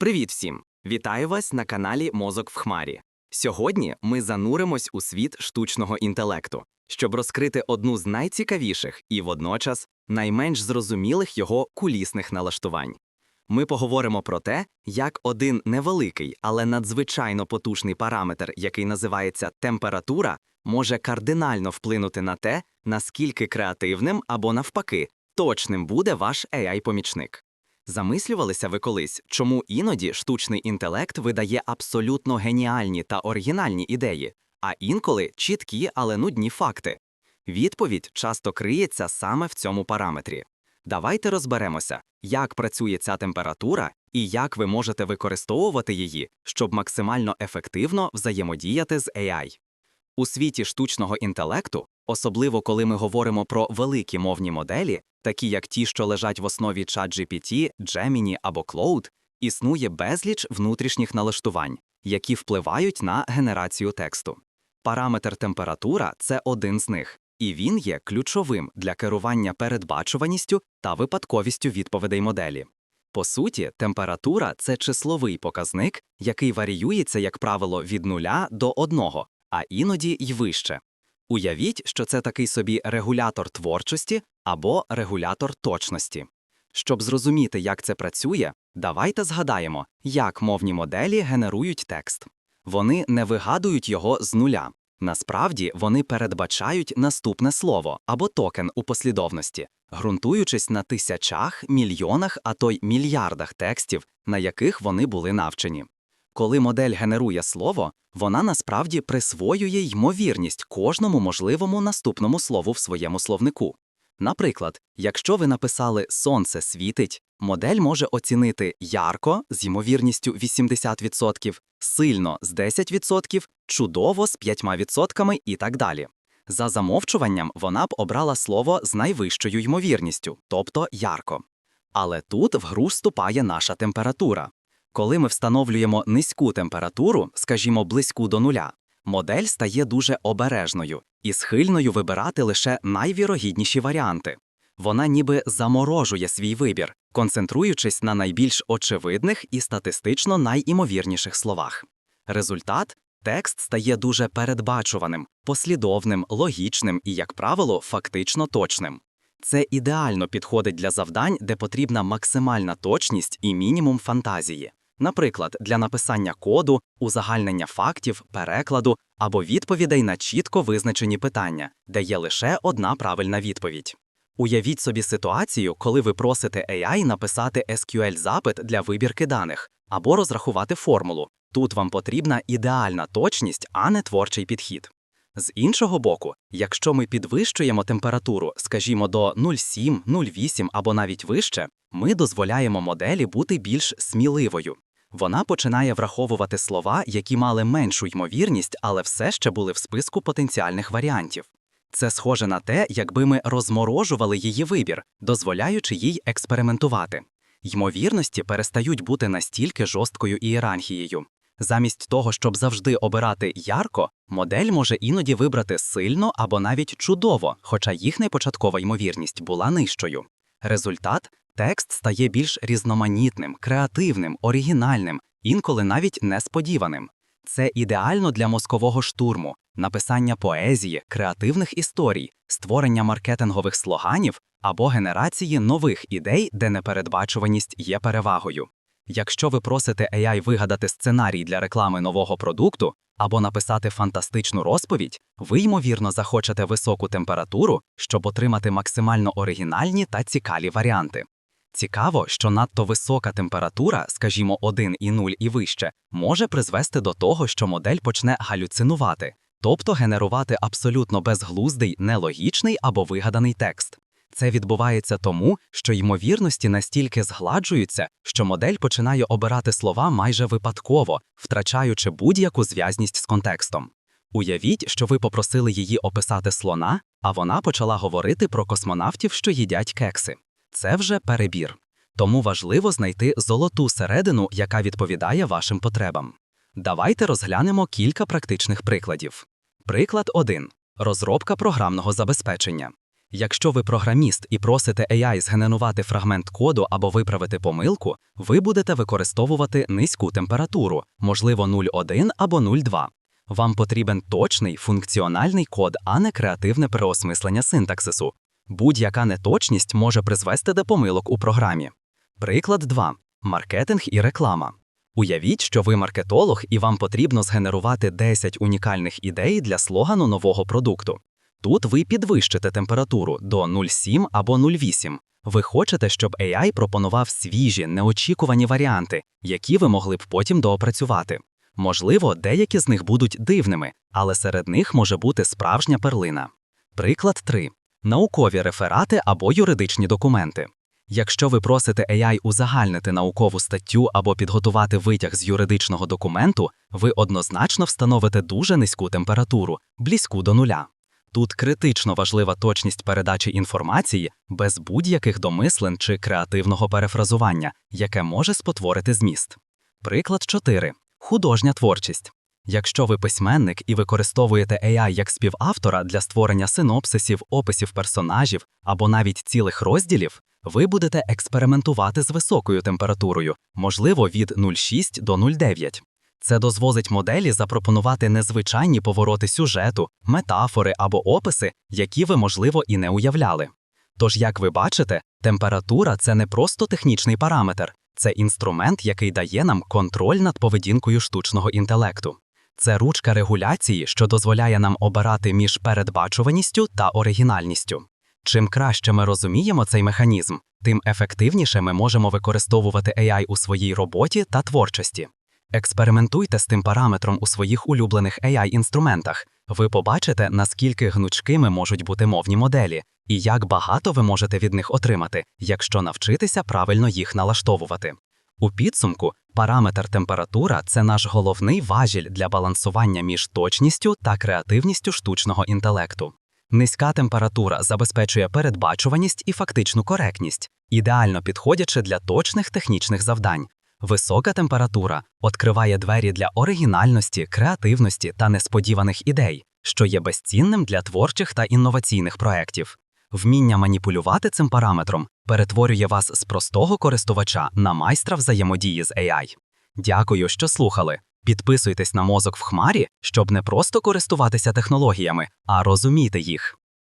Привіт всім! Вітаю вас на каналі Мозок в Хмарі. Сьогодні ми зануримось у світ штучного інтелекту, щоб розкрити одну з найцікавіших і водночас найменш зрозумілих його кулісних налаштувань. Ми поговоримо про те, як один невеликий, але надзвичайно потужний параметр, який називається температура, може кардинально вплинути на те, наскільки креативним або навпаки точним буде ваш AI-помічник. Замислювалися ви колись, чому іноді штучний інтелект видає абсолютно геніальні та оригінальні ідеї, а інколи чіткі, але нудні факти? Відповідь часто криється саме в цьому параметрі. Давайте розберемося, як працює ця температура і як ви можете використовувати її, щоб максимально ефективно взаємодіяти з AI. У світі штучного інтелекту, особливо коли ми говоримо про великі мовні моделі, такі як ті, що лежать в основі ChatGPT, Gemini або Cloud, існує безліч внутрішніх налаштувань, які впливають на генерацію тексту. Параметр температура це один з них, і він є ключовим для керування передбачуваністю та випадковістю відповідей моделі. По суті, температура це числовий показник, який варіюється, як правило, від 0 до 1, а іноді й вище. Уявіть, що це такий собі регулятор творчості або регулятор точності. Щоб зрозуміти, як це працює, давайте згадаємо, як мовні моделі генерують текст. Вони не вигадують його з нуля. Насправді вони передбачають наступне слово або токен у послідовності, ґрунтуючись на тисячах, мільйонах, а то й мільярдах текстів, на яких вони були навчені. Коли модель генерує слово, вона насправді присвоює ймовірність кожному можливому наступному слову в своєму словнику. Наприклад, якщо ви написали Сонце світить, модель може оцінити ярко з ймовірністю 80%, сильно з 10%, чудово з 5% і так далі. За замовчуванням вона б обрала слово з найвищою ймовірністю, тобто ярко. Але тут в гру вступає наша температура. Коли ми встановлюємо низьку температуру, скажімо, близьку до нуля, модель стає дуже обережною і схильною вибирати лише найвірогідніші варіанти. Вона ніби заморожує свій вибір, концентруючись на найбільш очевидних і статистично найімовірніших словах. Результат текст стає дуже передбачуваним, послідовним, логічним і, як правило, фактично точним. Це ідеально підходить для завдань, де потрібна максимальна точність і мінімум фантазії. Наприклад, для написання коду, узагальнення фактів, перекладу або відповідей на чітко визначені питання, де є лише одна правильна відповідь. Уявіть собі ситуацію, коли ви просите AI написати SQL-запит для вибірки даних або розрахувати формулу. Тут вам потрібна ідеальна точність, а не творчий підхід. З іншого боку, якщо ми підвищуємо температуру, скажімо, до 0,7, 0,8 або навіть вище, ми дозволяємо моделі бути більш сміливою. Вона починає враховувати слова, які мали меншу ймовірність, але все ще були в списку потенціальних варіантів. Це схоже на те, якби ми розморожували її вибір, дозволяючи їй експериментувати. Ймовірності перестають бути настільки жорсткою ієрархією. Замість того, щоб завжди обирати ярко, модель може іноді вибрати сильно або навіть чудово, хоча їхня початкова ймовірність була нижчою. Результат текст стає більш різноманітним, креативним, оригінальним, інколи навіть несподіваним. Це ідеально для мозкового штурму, написання поезії, креативних історій, створення маркетингових слоганів або генерації нових ідей, де непередбачуваність є перевагою. Якщо ви просите AI вигадати сценарій для реклами нового продукту або написати фантастичну розповідь, ви ймовірно захочете високу температуру, щоб отримати максимально оригінальні та цікаві варіанти. Цікаво, що надто висока температура, скажімо, 1 і 0 і вище, може призвести до того, що модель почне галюцинувати, тобто генерувати абсолютно безглуздий, нелогічний або вигаданий текст. Це відбувається тому, що ймовірності настільки згладжуються, що модель починає обирати слова майже випадково, втрачаючи будь-яку зв'язність з контекстом. Уявіть, що ви попросили її описати слона, а вона почала говорити про космонавтів, що їдять кекси. Це вже перебір. Тому важливо знайти золоту середину, яка відповідає вашим потребам. Давайте розглянемо кілька практичних прикладів. Приклад 1. Розробка програмного забезпечення. Якщо ви програміст і просите AI згенерувати фрагмент коду або виправити помилку, ви будете використовувати низьку температуру, можливо 0,1 або 0,2. Вам потрібен точний функціональний код, а не креативне переосмислення синтаксису. Будь-яка неточність може призвести до помилок у програмі. Приклад 2. Маркетинг і реклама. Уявіть, що ви маркетолог і вам потрібно згенерувати 10 унікальних ідей для слогану нового продукту. Тут ви підвищите температуру до 0,7 або 0,8. Ви хочете, щоб AI пропонував свіжі, неочікувані варіанти, які ви могли б потім доопрацювати. Можливо, деякі з них будуть дивними, але серед них може бути справжня перлина. Приклад 3. Наукові реферати або юридичні документи. Якщо ви просите AI узагальнити наукову статтю або підготувати витяг з юридичного документу, ви однозначно встановите дуже низьку температуру, близьку до нуля. Тут критично важлива точність передачі інформації без будь-яких домислен чи креативного перефразування, яке може спотворити зміст. Приклад 4. Художня творчість. Якщо ви письменник і використовуєте AI як співавтора для створення синопсисів, описів персонажів або навіть цілих розділів, ви будете експериментувати з високою температурою, можливо, від 0,6 до 0,9. Це дозволить моделі запропонувати незвичайні повороти сюжету, метафори або описи, які ви, можливо, і не уявляли. Тож, як ви бачите, температура це не просто технічний параметр, це інструмент, який дає нам контроль над поведінкою штучного інтелекту. Це ручка регуляції, що дозволяє нам обирати між передбачуваністю та оригінальністю. Чим краще ми розуміємо цей механізм, тим ефективніше ми можемо використовувати AI у своїй роботі та творчості. Експериментуйте з тим параметром у своїх улюблених AI-інструментах. Ви побачите, наскільки гнучкими можуть бути мовні моделі, і як багато ви можете від них отримати, якщо навчитеся правильно їх налаштовувати. У підсумку, параметр температура це наш головний важіль для балансування між точністю та креативністю штучного інтелекту. Низька температура забезпечує передбачуваність і фактичну коректність, ідеально підходячи для точних технічних завдань. Висока температура відкриває двері для оригінальності, креативності та несподіваних ідей, що є безцінним для творчих та інноваційних проєктів. Вміння маніпулювати цим параметром перетворює вас з простого користувача на майстра взаємодії з AI. Дякую, що слухали. Підписуйтесь на мозок в хмарі, щоб не просто користуватися технологіями, а розуміти їх.